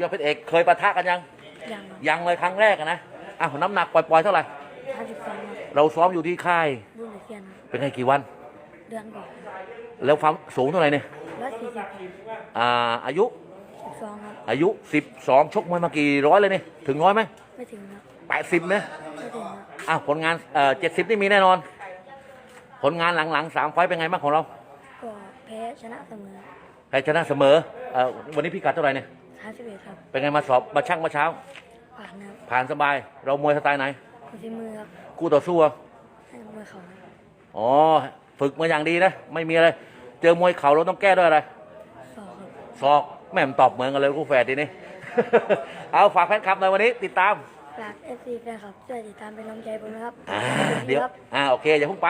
ยอดเพชรเอกเคยปะทะกันยัง ยังยังเลยครั้งแรกอะนะอ้าวน้ำหนักปล่อยๆเท่าไหร่ ห้าสิบสองครับเราซ้อมอยู่ที่ค่าย รุ่นเซียนครับเป็นไงกี่วัน เดือนก่อนแล้วความสูงเท่าไหร่เนี่ยร้อยสี่สิบอ่าอายุสิบสองครับ อายุ 12 ชกมวยมากี่ร้อยเลยเนี่ยถึงร้อยไหมไม่ถึงครับ แปดสิบนะไม่ถึงครับ อ้าวผลงานเอ่อเจ็ดสิบนี่มีแน่นอน ผลงานหลังๆสามไฟต์เป็นไงบ้างของเราก็แพ้ชนะเสมอแพ้ชนะเสมอเอ่อวันนี้พี่กัดเท่าไหร่เนี่ยห้า สิบเอ็ดครับเป็นไงมาสอบมาชั่งเมื่อเช้า ผ่านครับผ่านสบาย เรามวยสไตล์ไหนคนที่มือครับคู่ต่อสู้อะให้มวยเขาครับอ๋อฝึกมาอย่างดีนะไม่มีอะไร เจอมวยเข่าเราต้องแก้ด้วยอะไรสองครับ ศอกแม่มนตอบเหมือนกันเลยคู่แฝดทีนี้ เอาฝากแฟนคลับหน่อยวันนี้ ติดตาม ฝากเอฟซีแฟนคลับช่วยติดตามเป็นกำลังใจผมนะครับอ่าขอบคุณเดี๋ยวครับอ่าโอเคอย่าเพิ่งไป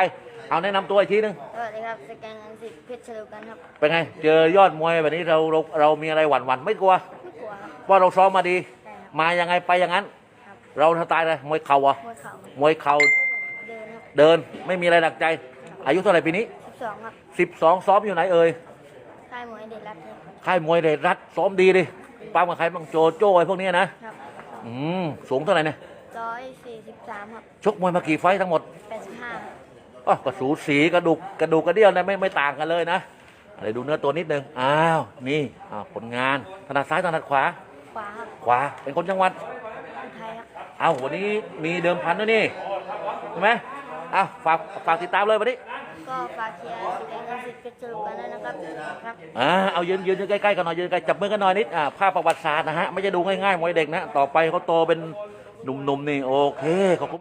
เอาแนะนำตัวอีกทีนึง สวัสดีครับสแกนเงินสิบเพชรเฉลิมกันครับ เป็นไง เจอยอดมวยแบบนี้เราเราเรามีอะไรหวั่นหวั่นๆไม่กลัวไม่กลั วครับเพราะเราซ้อมมาดีใช่ครับ มายังไงไปอย่างนั้น ครับเราสไตล์อะไรมวยเข่าเหรอะมวยเข่ามวยเข่าเดินครับเดินไม่มีอะไรหนักใจ อายุเท่าไหร่ปีนี้ สิบสองครับ12 ซ้อมอยู่ไหนเอ่ยค่ายมวยเด็ดรัดครับค่ายมวยเดชรัฐซ้อมดีดิป้ามกับใครบ้างโจโจ้ไอ้พวกเนี้ยนะครับอืมสูงเท่าไหร่เนี่ยร้อยสี่สิบสามครับชกมวยมากี่ไฟต์ทั้งหมด แปดสิบห้าอ๋อก็สูสีกระดูกกระดูกกระเดี่ยวนะไม่ไม่ต่างกันเลยนะอะไรดูเนื้อตัวนิดนึง อ้าว นี่อ้าวผลงานถนัดซ้ายถนัดขวา ขวาครับขวาเป็นคนจังหวัด คนไทยครับเอ้าวันนี้มีเดิมพันด้วยนี่ใช่ไหมเอ้าฝากฝากติดตามเลยวันนี้ก็ฝากเชียร์สแกนเงินสิบเพชรเฉลิมกันด้วยนะครับครับ อ่าเอายืนยืนใกล้ๆกันหน่อยยืนใกล้จับมือกันหน่อยนิดอ่าภาพประวัติศาสตร์นะฮะไม่ใช่ดูง่ายๆมวยเด็กนะ ต่อไปเขาโตเป็นหนุ่มๆนี่โอเคขอบคุณ